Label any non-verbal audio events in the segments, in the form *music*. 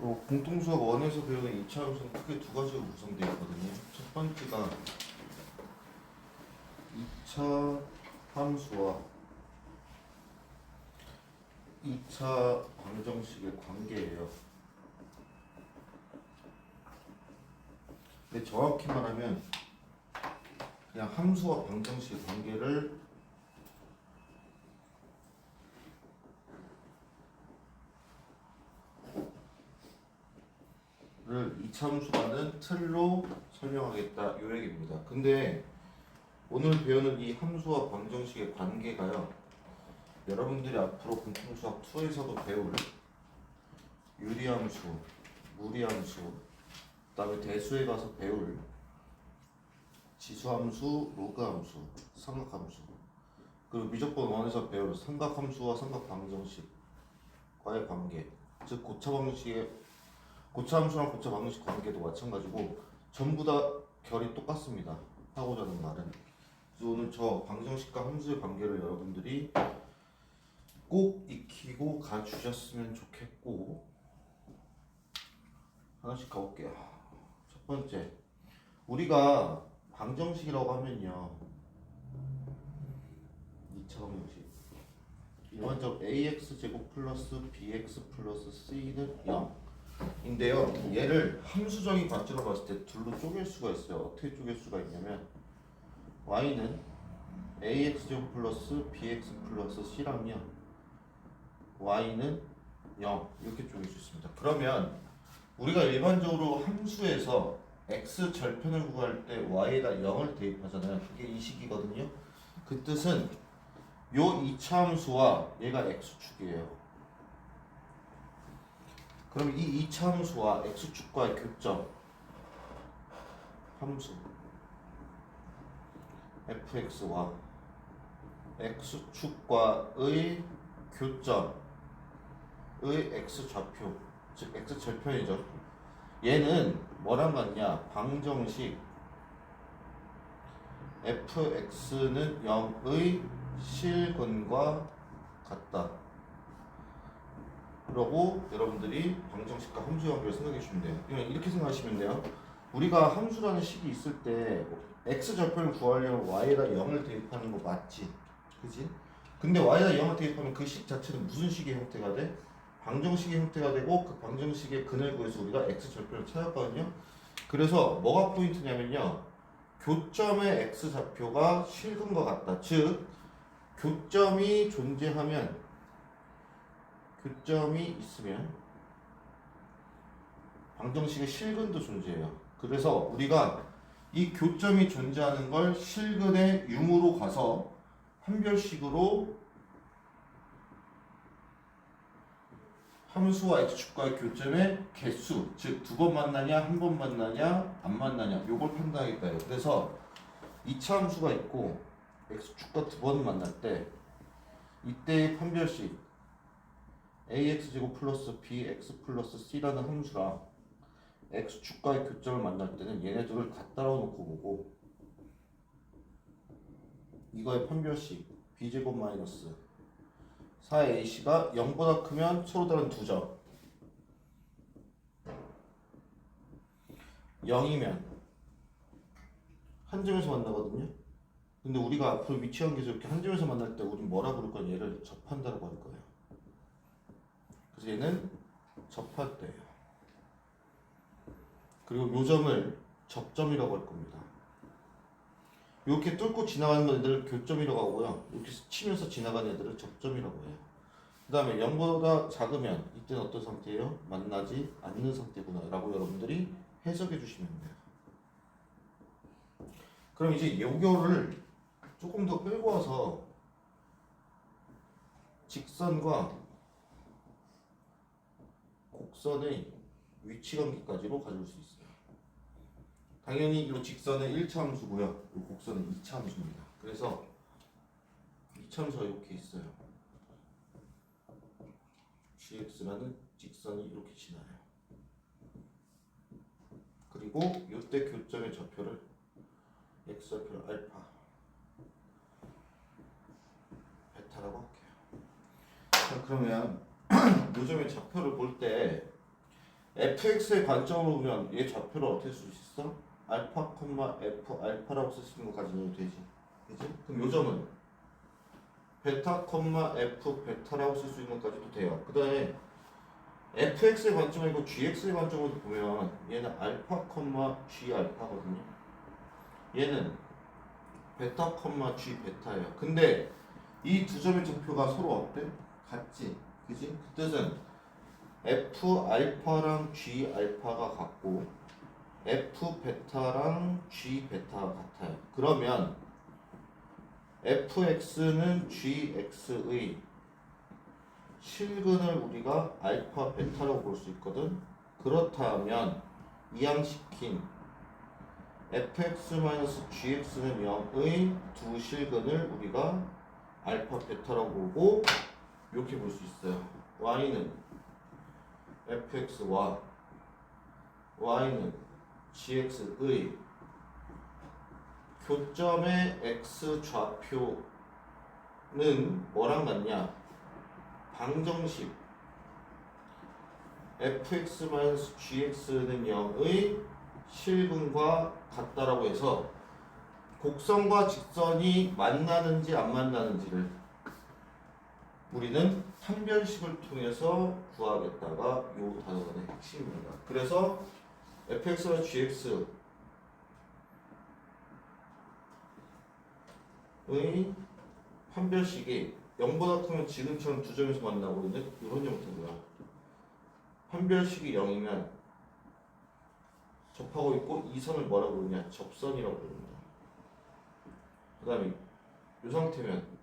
어, 공통수학 원에서 배우는 2차 함수는 크게 두 가지로 구성되어 있거든요. 첫 번째가 2차 함수와 2차 방정식의 관계예요. 근데 정확히 말하면 그냥 함수와 방정식의 관계를 를 이참수라는 틀로 설명하겠다 요 얘기입니다. 근데 오늘 배우는 이 함수와 방정식의 관계가요. 여러분들이 앞으로 공통수학 2에서도 배울 유리함수, 무리함수, 그다음에 대수에 가서 배울 지수함수, 로그함수, 삼각함수, 그리고 미적분 원에서 배울 삼각함수와 삼각방정식과의 관계, 즉 고차 방정식의 고차 함수랑 고차 방정식 관계도 마찬가지고 전부 다 결이 똑같습니다. 하고자 하는 말은. 그래서 오늘 저 방정식과 함수의 관계를 여러분들이 꼭 익히고 가주셨으면 좋겠고 하나씩 가볼게요. 첫 번째. 우리가 방정식이라고 하면요. 2차 방정식. 일반적 ax 제곱 플러스 bx 플러스 c는 0 인데요. 얘를 함수적인 관점으로 봤을 때 둘로 쪼갤 수가 있어요. 어떻게 쪼갤 수가 있냐면 y는 ax 제곱 플러스 bx 플러스 c라면 y는 0 이렇게 쪼갤 수 있습니다. 그러면 우리가 일반적으로 함수에서 x 절편을 구할 때 y에다 0을 대입하잖아요. 그게 이 식이거든요. 그 뜻은 요 2차 함수와 얘가 x축이에요. 그럼 이 이차 함수와 x축과의 교점. 함수. Fx와 x축과의 교점의 x좌표. 즉 x절편이죠. 얘는 뭐랑 같냐? 방정식. Fx는 0의 실근과 같다 그러고 여러분들이 방정식과 함수의 관계를 생각해 주시면 돼요. 그냥 이렇게 생각하시면 돼요. 우리가 함수라는 식이 있을 때 x 절편을 구하려면 y에다 0을 대입하는 거 맞지? 그지? 근데 y에다 0을 대입하면 그 식 자체는 무슨 식의 형태가 돼? 방정식의 형태가 되고 그 방정식의 근을 구해서 우리가 x 절편을 찾았거든요. 그래서 뭐가 포인트냐면요. 교점의 x 좌표가 실근과 같다. 즉 교점이 존재하면 교점이 있으면 방정식의 실근도 존재해요. 그래서 우리가 이 교점이 존재하는 걸 실근의 융으로 가서 한별식으로 함수와 x축과의 교점의 개수, 즉 두 번 만나냐, 한 번 만나냐, 안 만나냐, 요걸 판단하겠다. 해요. 그래서 2차 함수가 있고 x축과 두 번 만날 때 이때의 판별식 ax 제곱 플러스 bx 플러스 c라는 함수랑 x축과의 교점을 만날 때는 얘네들을 다 따라 놓고 보고 이거의 판별식 b제곱 마이너스 4ac가 0보다 크면 서로 다른 두 점. 0이면 한 점에서 만나거든요. 근데 우리가 앞으로 위치 관계에서 이렇게 한 점에서 만날 때 우리 뭐라 부를 거냐? 얘를 접한다라고 할 거예요 그래서 얘는 때예요. 그리고 요 점을 접점이라고 할 겁니다. 이렇게 뚫고 지나가는 애들을 교점이라고 하고요. 이렇게 치면서 지나가는 애들을 접점이라고 해요. 그 다음에 0보다 작으면 이때는 어떤 상태예요? 만나지 않는 상태구나 라고 여러분들이 해석해 주시면 돼요. 그럼 이제 요거를 조금 더 끌고 와서 직선과 곡선의 위치 관계까지로 가져올 수 있어요. 당연히 이 직선은 1차 함수고요. 이 곡선은 2차 함수입니다. 그래서 2차 함수가 이렇게 있어요. gx라는 직선이 이렇게 지나요. 그리고 이때 교점의 좌표를 x 좌표를 알파 베타라고 할게요. 자, 그러면 *coughs* 요점의 좌표를 볼 때 fx의 관점으로 보면 얘 좌표를 어떻게 쓸 수 있어? 알파, 콤마 f 알파라고 쓸 수 있는 거 가지고 되지. 그지? 그럼 요 점은 베타, 콤마 f 베타라고 쓸 수 있는 것까지도 돼요. 그 다음에 fx의 관점이고 gx의 관점으로 보면 얘는 알파, 콤마 g 알파거든요. 얘는 베타, 콤마 g 베타예요. 근데 이 두 점의 좌표가 서로 어때? 같지. 그지? 그 뜻은 f 알파랑 g 알파가 같고 f 베타랑 g 베타가 같아요. 그러면 fx는 gx의 실근을 우리가 알파 베타라고 볼 수 있거든. 그렇다면 이항시킨 fx-gx는 0의 두 실근을 우리가 알파 베타라고 보고 이렇게 볼 수 있어요. y는 fx와 y는 gx의 교점의 x 좌표는 뭐랑 같냐? 방정식 fx-gx는 0의 실근과 같다라고 해서 곡선과 직선이 만나는지 안 만나는지를 우리는 판별식을 통해서 구하겠다가 요 단어의 핵심입니다. 그래서 fx와 gx의 판별식이 0보다 크면 지금처럼 두 점에서 만나고 있는데 이런 거야. 판별식이 0이면 접하고 있고 이 선을 뭐라고 부르냐? 접선이라고 부릅니다. 그 다음에 이 상태면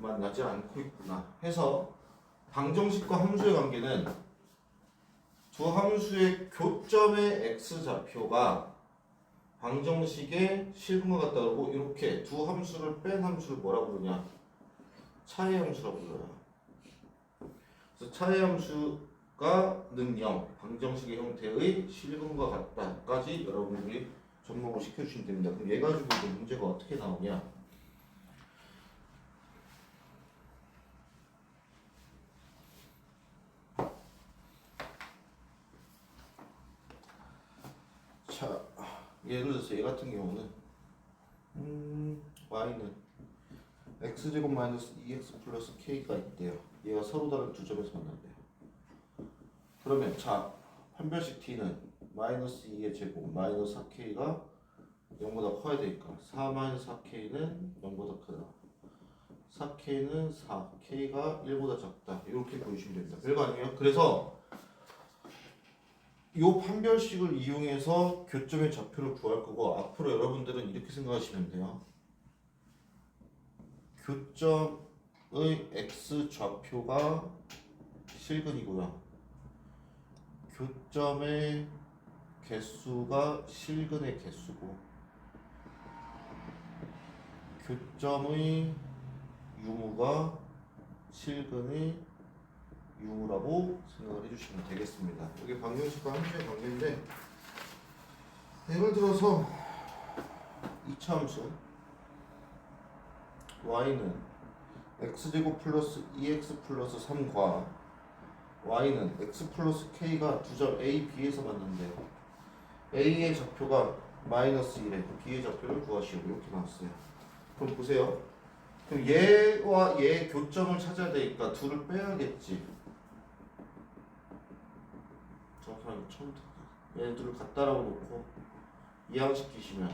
만나지 않고 있구나 해서 방정식과 함수의 관계는 두 함수의 교점의 x 좌표가 방정식의 실근과 같다 그러고 이렇게 두 함수를 뺀 함수를 뭐라고 부르냐? 차의 함수라고 불러요 그래서 차의 함수가 는0 방정식의 형태의 실근과 같다까지 여러분들이 접목을 시켜주시면 됩니다. 그럼 얘 가지고 문제가 어떻게 나오냐 자, 들어서 얘 같은 경우는 음, y는 x제곱 마이너스 2x 플러스 k가 있대요. 얘가 서로 다른 두 점에서 만난대요. 그러면 자, 판별식 t는 마이너스 2의 제곱 마이너스 4k가 0보다 커야 되니까 4 마이너스 4k는 0보다 크다. 4k는 4, k가 1보다 작다. 이렇게 보시면 됩니다. 별거 아니에요. 그래서 이 판별식을 이용해서 교점의 좌표를 구할 거고 앞으로 여러분들은 이렇게 생각하시면 돼요. 교점의 x 좌표가 실근이고요. 교점의 개수가 실근의 개수고 교점의 유무가 실근의 유라고 생각을 해주시면 되겠습니다. 이게 방정식과 함수의 관계인데 예를 들어서 이차함수 y는 x제곱 플러스 2x 플러스 3과 y는 x 플러스 k가 두 점 a, b에서 만난대요. a의 좌표가 마이너스 1에 b의 좌표를 구하시오 이렇게 나왔어요. 그럼 보세요. 그럼 얘와 얘의 교점을 찾아야 되니까 둘을 빼야겠지. 정확하게 처음부터 얘네들을 갖다라고 놓고 이항시키시면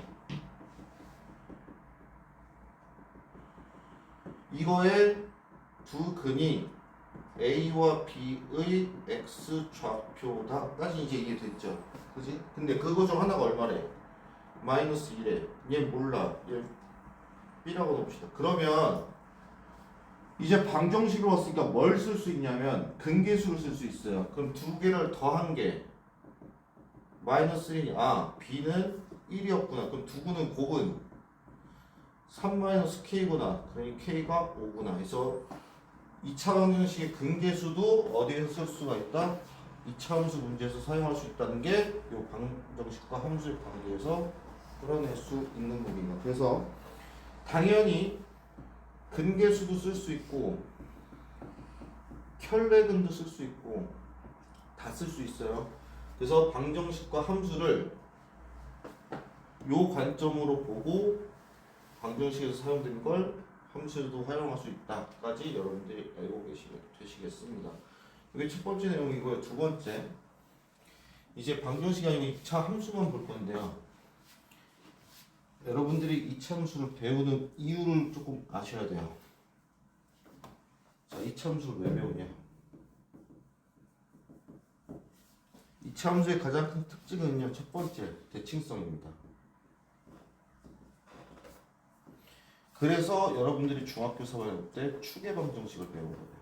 이거의 두 근이 A와 B의 X 좌표다까지 이제 이해됐죠. 그지? 근데 그거 중 하나가 얼마래? 마이너스 1에. 얘 몰라. 얘 B라고 놉시다. 그러면 이제 방정식으로 왔으니까 뭘 쓸 수 있냐면 근계수를 쓸 수 있어요. 그럼 두 개를 더한 게 마이너스 1이 아 b는 1이었구나. 그럼 두구는 곱은 3 마이너스 k구나. 그러니 k가 5구나. 해서 2차 방정식의 근계수도 어디에서 쓸 수가 있다? 2차 함수 문제에서 사용할 수 있다는 게 이 방정식과 함수의 관계에서 끌어낼 수 있는 부분입니다. 그래서 당연히 근계수도 쓸 수 있고 켤레근도 쓸 수 있고 다 쓸 수 있어요. 그래서 방정식과 함수를 요 관점으로 보고 방정식에서 사용된 걸 함수에도 활용할 수 있다까지 여러분들이 알고 계시면 되시겠습니다. 이게 첫 번째 내용이고요. 두 번째 이제 방정식이 아니고 2차 함수만 볼 건데요. 여러분들이 2차 함수를 배우는 이유를 조금 아셔야 돼요. 자, 2차 함수를 왜 배우냐? 2차 함수의 가장 큰 특징은요. 첫 번째, 대칭성입니다. 그래서 여러분들이 중학교 3학년 때 추계 방정식을 배운 거예요.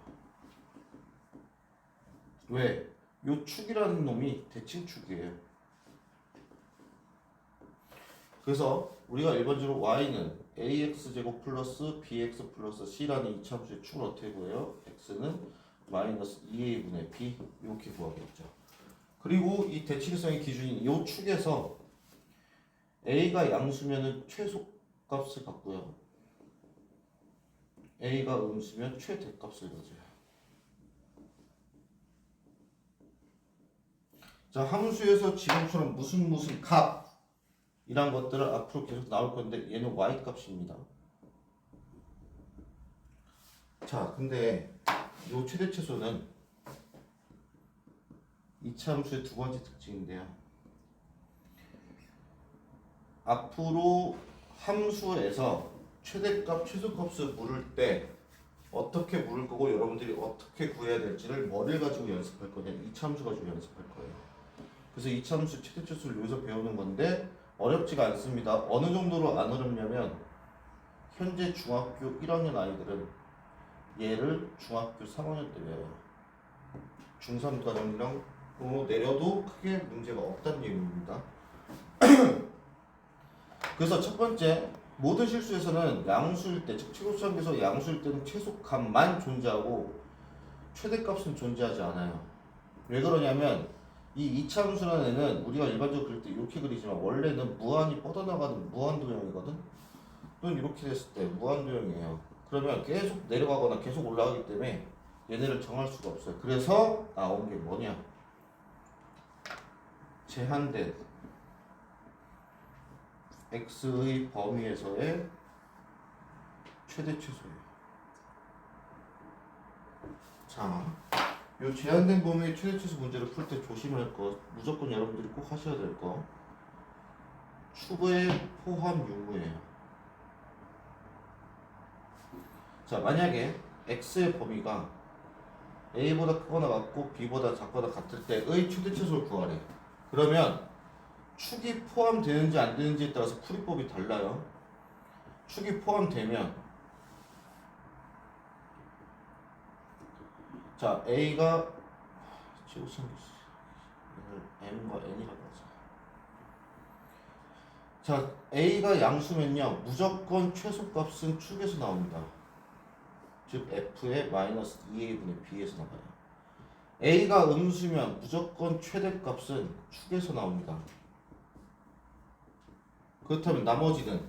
왜? 요 축이라는 놈이 대칭축이에요. 그래서 우리가 일반적으로 y는 ax 제곱 플러스 bx 플러스 c라는 이차함수의 축을 어떻게 구해요? x는 마이너스 2a분의 b 이렇게 구하겠죠. 그리고 이 대칭성의 기준인 이 축에서 a가 양수면은 최소값을 갖고요. a가 음수면 최대값을 가져요. 자 함수에서 지금처럼 무슨 무슨 값 이란 것들을 앞으로 계속 나올 건데 얘는 y 값입니다. 자 근데 요 최대 최소는 이차 함수의 두 번째 특징인데요. 앞으로 함수에서 최대값, 최소값을 물을 때 어떻게 물을 거고 여러분들이 어떻게 구해야 될지를 뭐를 가지고 연습할 거냐 이차 함수 가지고 연습할 거예요. 그래서 이차 함수 최대 최소를 여기서 배우는 건데 어렵지가 않습니다. 어느 정도로 안 어렵냐면 현재 중학교 1학년 아이들은 얘를 중학교 3학년 때 배워요. 중3 과정이랑 어, 내려도 크게 문제가 없다는 얘기입니다. *clears throat* 그래서 첫 번째 모든 실수에서는 양수일 때, 즉 최소수함에서 양수일 때는 최소값만 존재하고 최대값은 존재하지 않아요. 왜 그러냐면 이 2차 함수라는 애는 우리가 일반적으로 그릴 때 이렇게 그리지만 원래는 무한히 뻗어나가는 무한도형이거든. 또는 이렇게 됐을 때 무한도형이에요. 그러면 계속 내려가거나 계속 올라가기 때문에 얘네를 정할 수가 없어요. 그래서 나온 게 뭐냐? 제한된 x의 범위에서의 최대 최소예요. 자, 요 제한된 범위의 최대 최소 문제를 풀 때 조심할 거, 무조건 여러분들이 꼭 하셔야 될 거. 추구의 포함 유무예요. 자, 만약에 x의 범위가 a보다 크거나 같고 b보다 작거나 같을 때의 최대 최소를 구하래. 그러면 축이 포함되는지 안 되는지에 따라서 풀이법이 달라요. 축이 포함되면 자 A가 지우선 얘를 M과 N이라고 하자. 자 A가 양수면요 무조건 최소값은 축에서 나옵니다. 즉 F의 마이너스 2A분의 B에서 나와요. A가 음수면 무조건 최대값은 축에서 나옵니다. 그렇다면 나머지는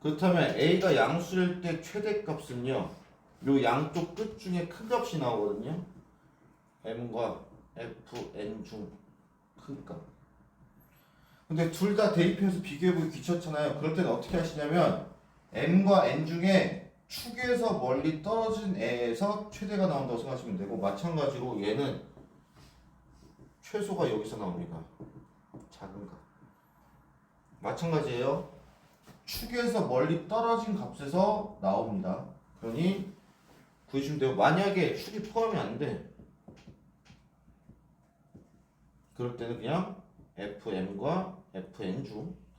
그렇다면 a가 양수일 때 최대값은요. 요 양쪽 끝 중에 큰 값이 나오거든요. m과 f, n 중 큰 값. 근데 둘 다 대입해서 비교해보기 귀찮잖아요. 그럴 때는 어떻게 하시냐면 m과 n 중에 축에서 멀리 떨어진 애에서 최대가 나온다고 생각하시면 되고 마찬가지로 얘는 최소가 여기서 나옵니다. 작은 값. 마찬가지예요. 축에서 멀리 떨어진 값에서 나옵니다. 그러니 구해주면 돼요. 만약에 축이 포함이 안 돼. 그럴 때는 그냥 fm과 fn 중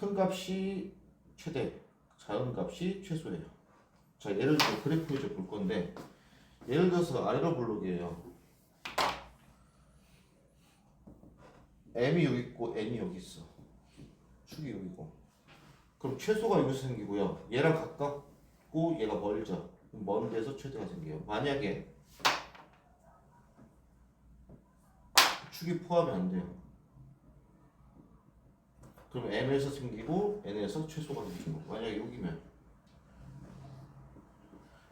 큰 값이 최대, 작은 값이 최소예요. 자, 예를 들어 그래프 이제 볼 건데 예를 들어서 아래로 블록이에요. m이 여기 있고 n이 여기 있어. 축이 여기고 그럼 최소가 여기서 생기고요 얘랑 가깝고 얘가 멀죠 먼 데서 최대가 생겨요 만약에 축이 포함이 안 돼요 그럼 m에서 생기고 n에서 최소가 생기는 거 만약에 여기면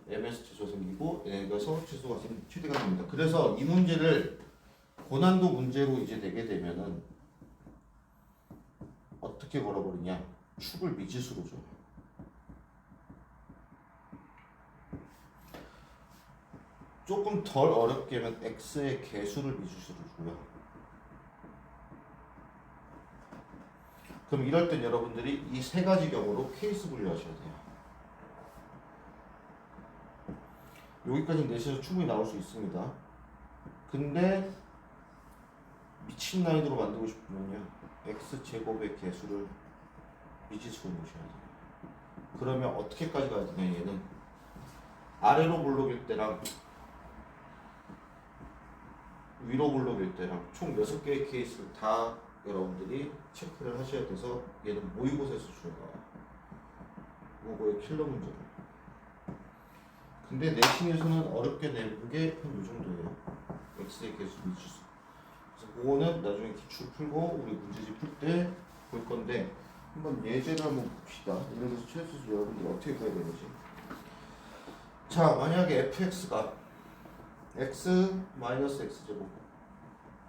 m에서 최소가 생기고 n에서 최소가 생 최대가 생깁니다 그래서 이 문제를 고난도 문제로 이제 내게 되면은 어떻게 걸어버리냐? 축을 미지수로 줘. 조금 덜 어렵게 하면 x의 개수를 미지수로 줘요. 그럼 이럴 땐 여러분들이 이 세 가지 경우로 케이스 분류하셔야 돼요. 여기까지 내셔서 충분히 나올 수 있습니다. 근데 미친 난이도로 만들고 싶으면요 x 제곱의 개수를 미지수로 놓으셔야 돼요. 그러면 어떻게까지 가야 되냐 얘는 아래로 블록일 때랑 위로 블록일 때랑 총 6개의 케이스를 다 여러분들이 체크를 하셔야 돼서 얘는 모의고사에서 주는 거야. 모고의 킬러 문제로. 근데 내신에서는 어렵게 내는 게한이 정도예요. x의 개수 미지수. 그래서 그거는 나중에 기출 풀고 우리 문제집 풀 때 볼 건데 한번 예제를 한번 봅시다. 예를 들어서 최수수 여러분들 어떻게 구해야 되는지. 자, 만약에 fx가 x 마이너스 x 제곱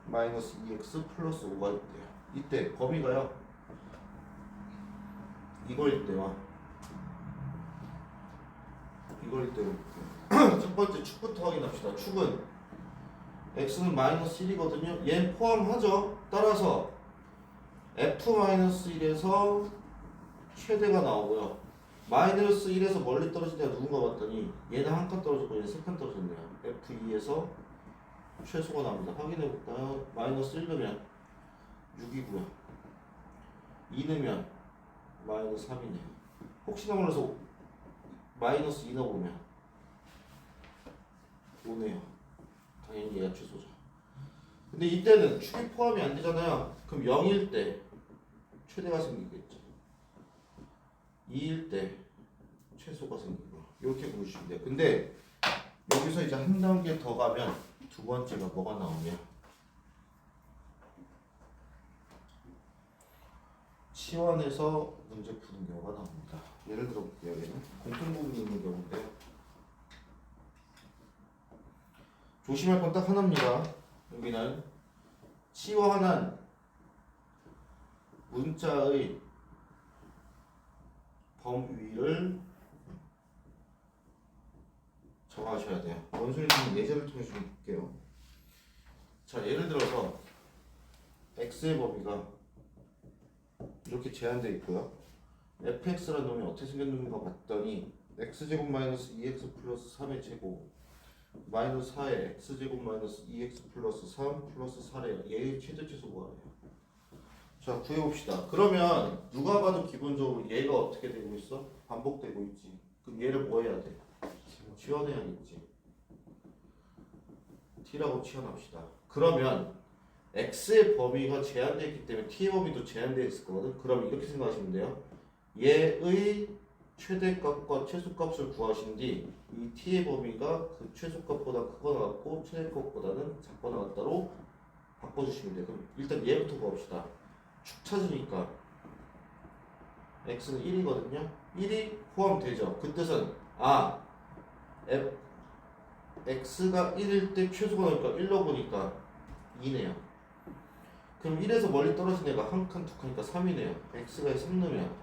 마이너스 2x 플러스 5가 있대요. 이때 범위가요. 이거일 때와 이거일 때로. *clears throat* 첫 번째 축부터 확인합시다. 축은 x는 마이너스 1이거든요. 얘 포함하죠. 따라서 f-1에서 최대가 나오고요. 마이너스 1에서 멀리 떨어질 때가 누군가 봤더니 얘는 한 칸 떨어졌고 얘는 세 칸 떨어졌네요. f2에서 최소가 나옵니다. 확인해 볼까요? 마이너스 1 넣으면 6이고요. 2 넣으면 마이너스 3이네요. 혹시나 몰라서 마이너스 2 넣어보면 5네요. 당연히 얘가 최소죠. 근데 이때는 축이 포함이 안 되잖아요. 그럼 0일 때 최대가 생기겠죠. 2일 때 최소가 생기고 이렇게 보시면 돼요. 근데 여기서 이제 한 단계 더 가면 두 번째가 뭐가 나오냐? 치환해서 문제 푸는 경우가 나옵니다. 예를 들어 볼게요. 얘는 공통 부분이 있는 경우인데요. 조심할 건 딱 하나입니다. 여기는 치환한 문자의 범위를 정하셔야 돼요. 원소리는 예제를 통해 좀 볼게요. 자, 예를 들어서 x의 범위가 이렇게 제한되어 있고요. fx라는 놈이 어떻게 생겼는가 봤더니 x제곱 마이너스 2x 플러스 3의 제곱 마이너스 4에 x제곱 마이너스 2x 플러스 3 플러스 4래요. 얘의 최대 최소 구하래요. 자, 구해봅시다. 그러면 누가 봐도 기본적으로 얘가 어떻게 되고 있어? 반복되고 있지. 그럼 얘를 뭐 해야 돼? 치환해야겠지. t라고 치환합시다. 그러면 x의 범위가 제한되어 있기 때문에 t의 범위도 제한되어 있을 거거든. 그럼 이렇게 생각하시면 돼요. 얘의 최대값과 최소값을 구하신 뒤 이 t의 범위가 그 최소값보다 크거나 같고 최대값보다는 작거나 같다로 바꿔주시면 돼요. 그럼 일단 얘부터 구합시다. 축 찾으니까 x는 1이거든요. 1이 포함되죠. 그 뜻은 아 f, x가 1일 때 최소가 나니까 1로 보니까 2네요. 그럼 1에서 멀리 떨어진 애가 한 칸, 두 칸이니까 3이네요. x가 3 넣으면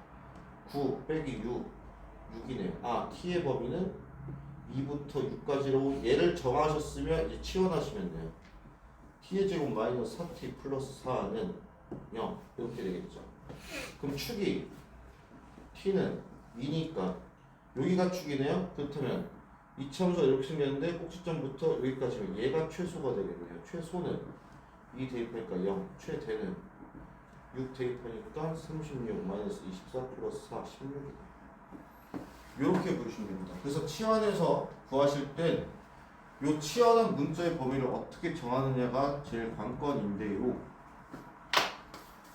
9 빼기 6, 6이네요. 아, t의 범위는 2부터 6까지로 얘를 정하셨으면 이제 치환하시면 돼요. t의 제곱 마이너스 4t 플러스 4는 0 이렇게 되겠죠. 그럼 축이 t는 2니까 여기가 축이네요. 그렇다면 이 참수가 이렇게 생겼는데 꼭지점부터 여기까지면 얘가 최소가 되겠네요. 최소는 2 대입하니까 0, 최대는 6 대입하니까 36 마이너스 24 플러스 4, 16이다. 이렇게 보시면 됩니다. 그래서 치환해서 구하실 땐요 치환한 문자의 범위를 어떻게 정하느냐가 제일 관건인데요.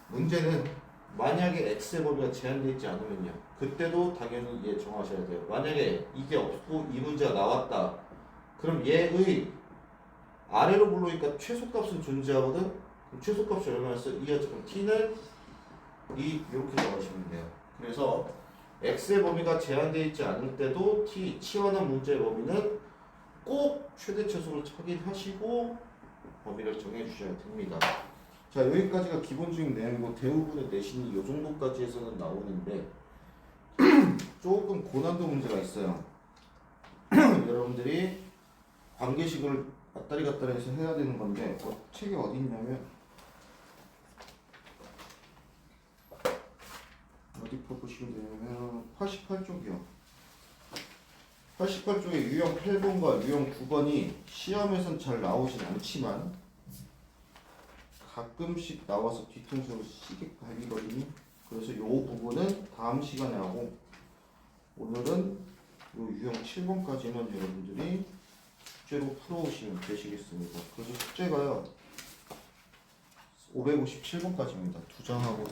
문제는 만약에 x의 범위가 제한되어 있지 않으면요. 그때도 당연히 얘 정하셔야 돼요. 만약에 이게 없고 이 문제가 나왔다. 그럼 얘의 아래로 불러니까 최소값은 존재하거든. 그럼 최소값이 얼마였어? 2였죠. 그럼 t는 2 이렇게 정하시면 돼요. 그래서 x의 범위가 제한되어 있지 않을 때도 t 치환한 문제의 범위는 꼭 최대 최소를 확인하시고 범위를 정해 주셔야 됩니다. 자 여기까지가 기본적인 내용이고 대부분의 내신이 이 정도까지 해서는 나오는데 *clears throat* 조금 고난도 문제가 있어요. *clears throat* 여러분들이 관계식을 왔다리 갔다리 해서 해야 되는 건데 어, 책이 어디 있냐면 어디 보시면 되냐면 88쪽이요. 88쪽에 유형 8번과 유형 9번이 시험에선 잘 나오진 않지만 가끔씩 나와서 뒤통수로 시게 갈리거든요. 그래서 이 부분은 다음 시간에 하고 오늘은 이 유형 7번까지만 여러분들이 숙제로 풀어오시면 되시겠습니다. 그래서 숙제가요 557번까지입니다. 두 장하고